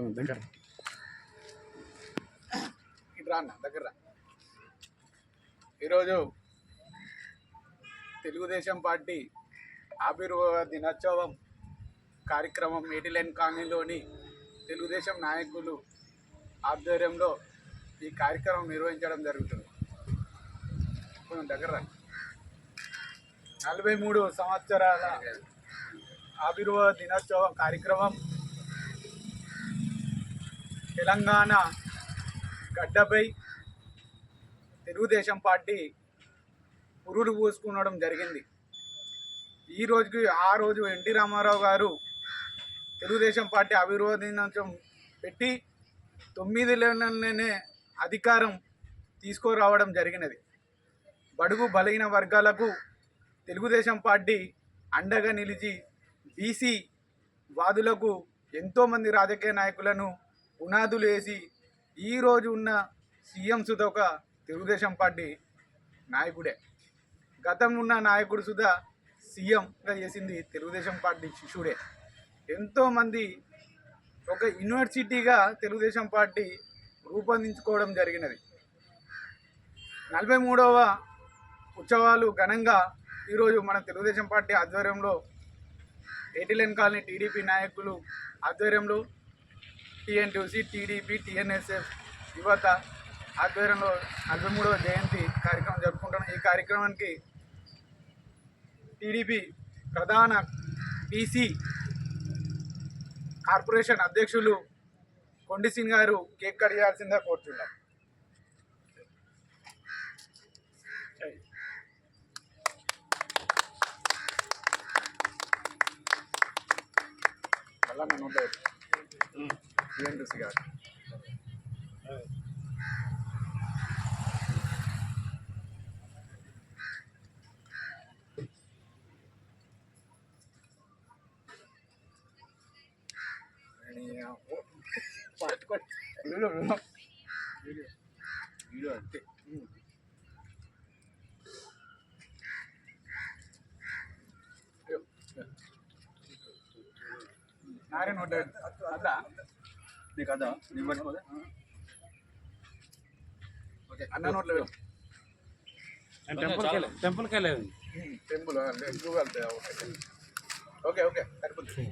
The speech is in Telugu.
కొంచెం దగ్గర ఇటు రా అన్న దగ్గర ఈరోజు తెలుగుదేశం పార్టీ ఆవిర్భావ దినోత్సవం కార్యక్రమం ఎయిటీలైన్ కాలనీలోని తెలుగుదేశం నాయకులు ఆధ్వర్యంలో ఈ కార్యక్రమం నిర్వహించడం జరుగుతుంది. కొంచెం దగ్గర నలభై మూడు సంవత్సరాల ఆవిర్భావ దినోత్సవం కార్యక్రమం తెలంగాణ గడ్డపై తెలుగుదేశం పార్టీ పురుడు పూసుకునడం జరిగింది. ఈ రోజుకి ఆ రోజు ఎన్టీ రామారావు గారు తెలుగుదేశం పార్టీ అభివృద్ధి పెట్టి తొమ్మిది అధికారం తీసుకురావడం జరిగినది. బడుగు బలహీన వర్గాలకు తెలుగుదేశం పార్టీ అండగా నిలిచి బీసీ వాదులకు ఎంతోమంది రాజకీయ నాయకులను పునాదులు వేసి ఈరోజు ఉన్న సీఎం సుధా ఒక తెలుగుదేశం పార్టీ నాయకుడే. గతం ఉన్న నాయకుడు సుధా సీఎంగా చేసింది తెలుగుదేశం పార్టీ శిష్యుడే. ఎంతోమంది ఒక యూనివర్సిటీగా తెలుగుదేశం పార్టీ రూపొందించుకోవడం జరిగినది. నలభై మూడవ ఉత్సవాలు ఘనంగా ఈరోజు మన తెలుగుదేశం పార్టీ ఆధ్వర్యంలో ఏటిలెన్ కాలనీ టీడీపీ నాయకులు ఆధ్వర్యంలో టీఎన్టీసీ టీడీపీ టీఎన్ఎస్ఎఫ్ యువత ఆధ్వర్యంలో నలభై మూడవ జయంతి కార్యక్రమం జరుపుకుంటున్నాం. ఈ కార్యక్రమానికి టీడీపీ ప్రధాన బీసీ కార్పొరేషన్ అధ్యక్షులు కొండి సింగ్ గారు కేక్ కట్ చేయాల్సిందే కోరుతున్నాం అలా నేను ఉండేది టీఎన్టీసీ గారు పట్టుకోండి నారాయణ ఉంటాడు అదా నీకు అదా నేను పట్టుకోదా ఓకే అన్న నోట్లో వెళ్ళి టెంపుల్కి వెళ్ళేది temple Google Pay okay okay సరిపోతుంది.